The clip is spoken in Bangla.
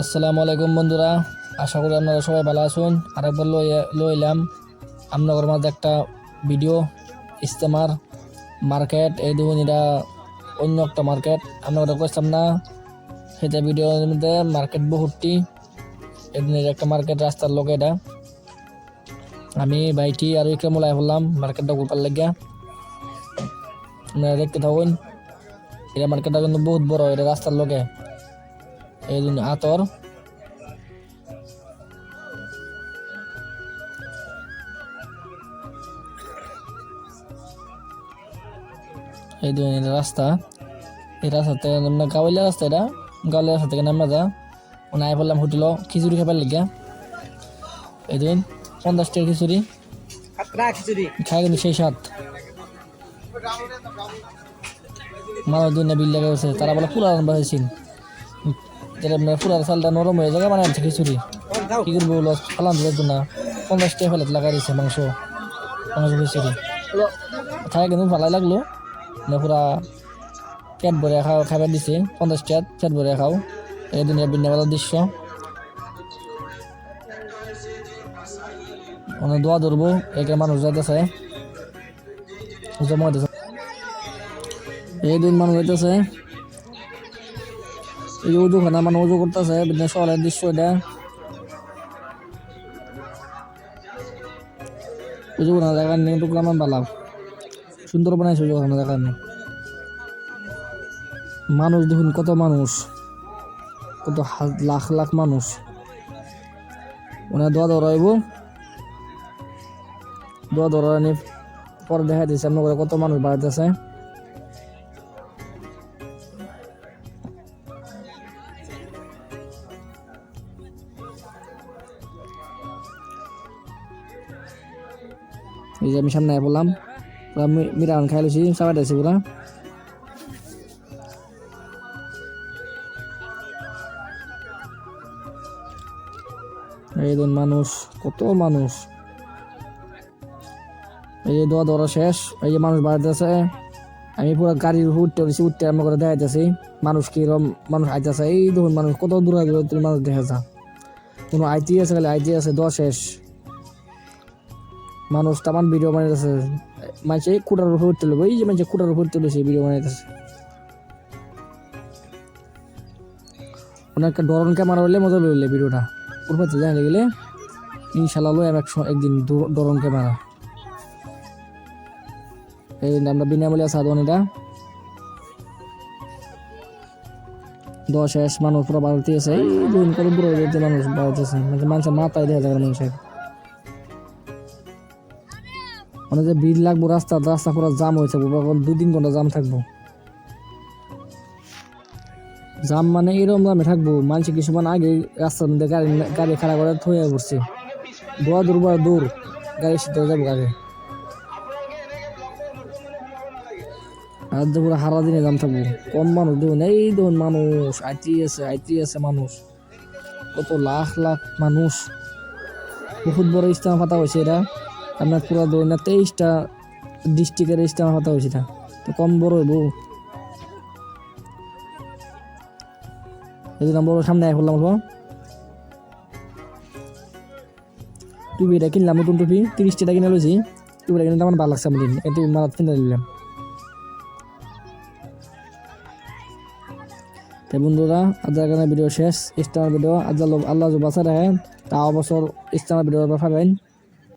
আসসালামু আলাইকুম বন্ধুরা, আশা করি আপনারা সবাই ভালো আছেন। আরেকবার লই লইলাম আপনাদের মাঝে একটা ভিডিও ইস্তেমার মার্কেট। এই দেখুন এটা অন্য একটা মার্কেট। আমরা করছিলাম না সেটা ভিডিও মধ্যে মার্কেট বহুতটি। এদিনের একটা মার্কেট রাস্তার লোক এটা। আমি বাইটি আর ইকরামুল আই বললাম, মার্কেটটা ঘুরবার লাগিয়া। আপনারা দেখতে থাকুন। এটা মার্কেটটা কিন্তু বহুত বড় এটা রাস্তার লোকে। এই আতর। এই দুই রাস্তা। এই রাস্তা থেকে আমরা গাওয়ালিয়া রাস্তা এটা গাওয়ালিয়া রাস্তা থেকে নামা যা। মানে আই বললাম হোটেল খিচুড়ি খাবার লিগা এই দিন পঞ্চাশ টাকা খিচুড়ি। খাই কিন্তু সেই সাত মানুষ দুই না বিল লেগে তারা বলে পুরা হয়েছিল যেটা মানে পুরা চালটা নরম হয়ে যাবে মানে আনছে খিচুড়ি। কি করব লস ফালান দিতে না পঞ্চাশ টাকা ফেলে লাগাই দিছে মাংস। মাংস খিচুড়ি। থাকে, কিন্তু ভালাই লাগল। না পুরা পেট ভরে খাও খাবার দিছে। পঞ্চাশ টাকা পেট ভরে খাও। এই দুনিয়া বিন্যাবাদের দৃশ্য। অনেক দোয়া ধরবো এখানে মানুষ যাইতেছে। জমা হইতেছে। এই দিন মানুষ হইতেছে এই যে উজু খানা মানে উজু করতেছে বিদ্যা সকালের দৃশ্য এটা উজু খানা জায়গা নেই কিন্তু আমার ভালো সুন্দর বানাইছে উজু খানা জায়গা নেই মানুষ দেখুন কত মানুষ কত লাখ লাখ মানুষ ওনার দোয়া দৌড়াইব দোয়া দৌড়ানি পরে দেখা দিচ্ছে আপনার কত মানুষ বাড়িতেছে এই যে আমি সামনে বললাম মিরান খাই লছি চাবাই দিয়েছি পুরা এই মানুষ, কত মানুষ। এই যে দোয়া দৌড়া শেষ, এই যে মানুষ বাড়িতেছে আমি পুরো গাড়ির উঠতে উঠছি, উঠতে আমরা করে দেখাইতেছি। মানুষ কিরম মানুষ আইতেছে, এই দেখুন মানুষ কত দূরে দূরে মানুষ দেখা যা কোনো আইটি আছে, খালি আইটি আছে, দোয়া শেষ। মানুষ তামান ভিডিও বানাইতেছে। মানুষ এই কুটার উপর উঠতে এই যে মানুষ কুটার উপর তুলেছে ভিডিও বানাইতেছে। অনেক ডরন ক্যামেরা হলে মজা লইলে ভিডিওটা। ওর উপরে জানালে গেলে, ইনশাল্লাহ আমি একশো একদিন ডরন ক্যামেরা। এই আমরা বিনামূল্যে সাধন এটা দশ শেষ মানুষ পুরো বাড়িতে আছে। এই দুদিন করে বুড়ো মানুষ বাড়িতে আছে মানে মানুষের মাথায় দেখা যায় মানুষের। মানে যে ভিড় লাগবো, রাস্তা রাস্তা পুরো জাম হয়ে হয়েছে দুই তিন ঘণ্টা জাম থাকব। জাম মানে এরকম জামে থাকব মানুষ কিছুমান আগে রাস্তার মধ্যে গাড়ি গাড়ি খাড়া করে থয়ে পড়ছে। দোয়া দূর বড় দূর, গাড়ি সিদ্ধ যাব আগে। আর পুরো হারা দিনে জাম থাকব। কম মানুষ দেখুন, এই দেখুন মানুষ আইটি আছে আইটি আছে মানুষ। কত লাখ লাখ মানুষ। বহুত বড় ইস্তেমা পাতা হয়েছে এটা। আপনার পুরো ধরুন না তেইশটা ডিস্ট্রিক্টের ইস্তেমা পাতা হয়েছে এটা তো কম বড় হইব? এই বড় সামনে আয় করলাম অল্প টুপিটা কিনলাম, নতুন টুপি। তিরিশ টাকা কিনে লইছি। টুপিটা কিনে আমার ভালো লাগছে আমি এই টুপি মারাত কিনে নিলাম। তাই বন্ধুরা আজ এখানে ভিডিও শেষ। ইস্তেমার ভিডিও আজ আল্লাহ আল্লাহ বাসা রাখেন, তা অবসর ইস্তেমার ভিডিও পাবেন।